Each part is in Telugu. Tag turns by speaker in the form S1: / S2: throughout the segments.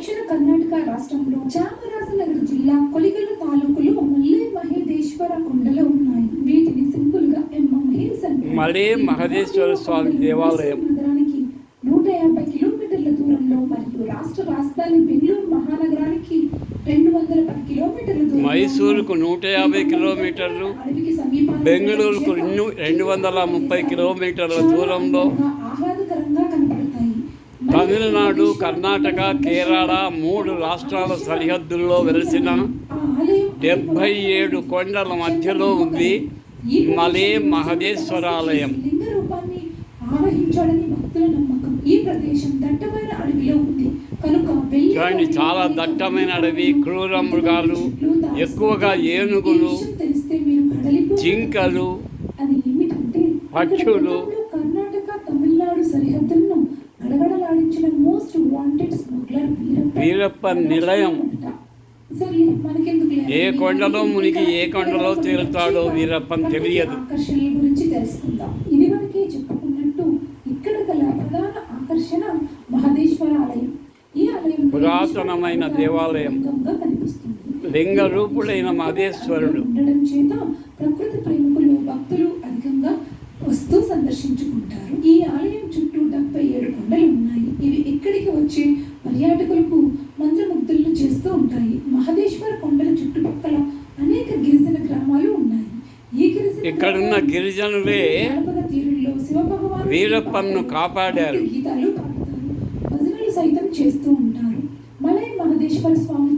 S1: రాష్ట్రంలో చామరాజనగర్ జిల్లా కొలిగల తాలూకులో మల్లె మహేదేశ్వర కొండలు ఉన్నాయి. వీటిని సింపుల్గా.
S2: మళ్ళీ మహదేశ్వర స్వామి దేవాలయం.
S1: నగరానికి నూట యాభై కిలోమీటర్ల దూరంలో మరియు రాష్ట్ర రాజధాని బెంగళూరు మహానగరానికి రెండు వందల పది కిలోమీటర్ల
S2: మైసూరుకు నూట యాభై కిలోమీటర్లు బెంగళూరుకు రెండు రెండు వందల ముప్పై కిలోమీటర్ల దూరంలో.
S1: ఆహ్లాదకరంగా
S2: తమిళనాడు కర్ణాటక కేరళ మూడు రాష్ట్రాల సరిహద్దుల్లో వెలిసిన డెబ్భై ఏడు కొండల మధ్యలో ఉంది మలే మహదేశ్వరాలయం చూడండి చాలా దట్టమైన అడవి క్రూర మృగాలు ఎక్కువగా ఏనుగులు జింకలు పక్షులు.
S1: కర్ణాటక తమిళనాడు సరిహద్దులను వీరప్ప
S2: నిలయం ఏ కొండలో మునిగి ఏ కొండలో తేలుతాడో వీరప్పని తెలియదు.
S1: ఆకర్షణల గురించి తెలుసుకుందాం. ఇది మనకి చెప్పుకున్నట్టు ఇక్కడ గల ప్రధాన ఆకర్షణ మహదేశ్వర ఆలయం. ఈ ఆలయం
S2: పురాతనమైన దేవాలయం. లింగ రూపుడైన మహదేశ్వరుడు.
S1: ఉండడం చేత ప్రకృతి ప్రేమికులు భక్తులు అధికంగా వస్తూ సందర్శించుకుంటారు. ఈ ఆలయం చుట్టూ డెబ్బై ఏడు కొండలు ఉన్నాయి. ఇవి ఇక్కడికి వచ్చే పర్యాటకులకు మంత్రముగ్ధులను చేస్తూ ఉంటాయి. మహదేశ్వర కొండల చుట్టుపక్కల అనేక గిరిజన గ్రామాలు ఉన్నాయి. ఈ గిరిజన
S2: ఇక్కడున్న గిరిజనులే
S1: తీరుల్లో శివభగవాను
S2: వీరప్పన్ను కాపాడారు.
S1: గీతాలు పాడతారు. భజనలు సైతం చేస్తూ ఉంటారు. మలై మహదేశ్వర స్వామి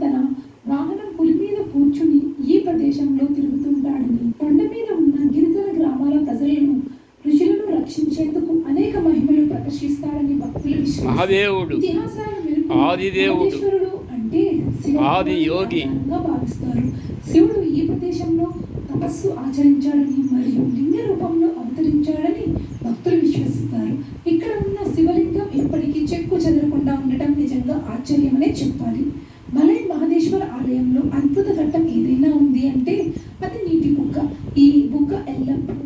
S1: భక్తుల
S2: మహాదేవుడు ఆదిదేవుడు.
S1: అంటే
S2: ఆది యోగి.
S1: భావిస్తారు శివుడు ఈ ప్రదేశంలో తపస్సు ఆచరించాడని మరియు లింగ రూపంలో అవతరించాడని భక్తులు విశ్వసిస్తారు ఇక్కడ ఉన్న శివలింగం ఇప్పటికీ చెక్కు చెదరకుండా ఉండటం నిజంగా ఆశ్చర్యమనే చెప్పాలి మలై మహదేశ్వర ఆలయంలో అద్భుత ఘట్టం ఏదైనా ఉంది అంటే అది నీటి బుగ్గ ఈ బుగ్గ ఎల్లప్పుడూ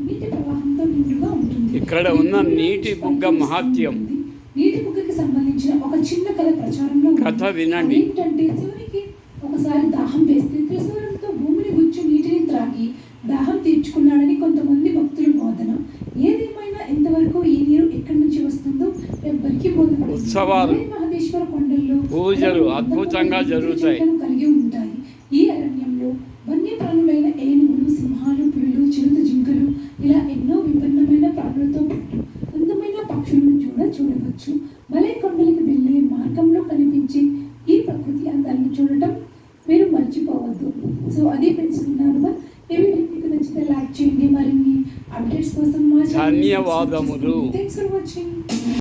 S2: ఇక్కడ ఉన్న నీటి బుగ్గ మహాత్యం.
S1: నీటి బుగ్గకి సంబంధించిన ఒక చిన్న కథ ప్రచారంలో.
S2: కథ వినండి.
S1: అదేంటంటే శివునికి ఒకసారి దాహం వేస్తే త్రిశూలంతో భూమిని గుచ్చు నీటిని త్రాగి దాహం తీర్చుకున్నాడని కొంతమంది భక్తుల బోధన ఏదేమైనా ఇంతవరకు ఈ నీరు ఎక్కడి నుంచి వస్తుందో ఎవ్వరికీ బోధన.
S2: ఉత్సవాలు,
S1: మహదేశ్వర కొండల్లో
S2: పూజలు అద్భుతంగా జరుగుతాయి.
S1: కలిగి ఉంటాయి ఈ అరణ్యంలో వన్యప్రాణులైన ఏనుగులు సింహాలు పులులు చిరుత జింకలు ఇలా ఎన్నో విభిన్నమైన ప్రాణులతో పాటు అందమైన పక్షులను కూడా చూడవచ్చు. మలై కొండలకు వెళ్ళే మార్గంలో కనిపించే ఈ ప్రకృతి అందాలను చూడటం మీరు మర్చిపోవద్దు. సో అది వీడియో మీకు నచ్చితే లైక్ చేయండి. మరిన్ని అప్డేట్స్ కోసం మా
S2: ధన్యవాదములు.
S1: Thanks for watching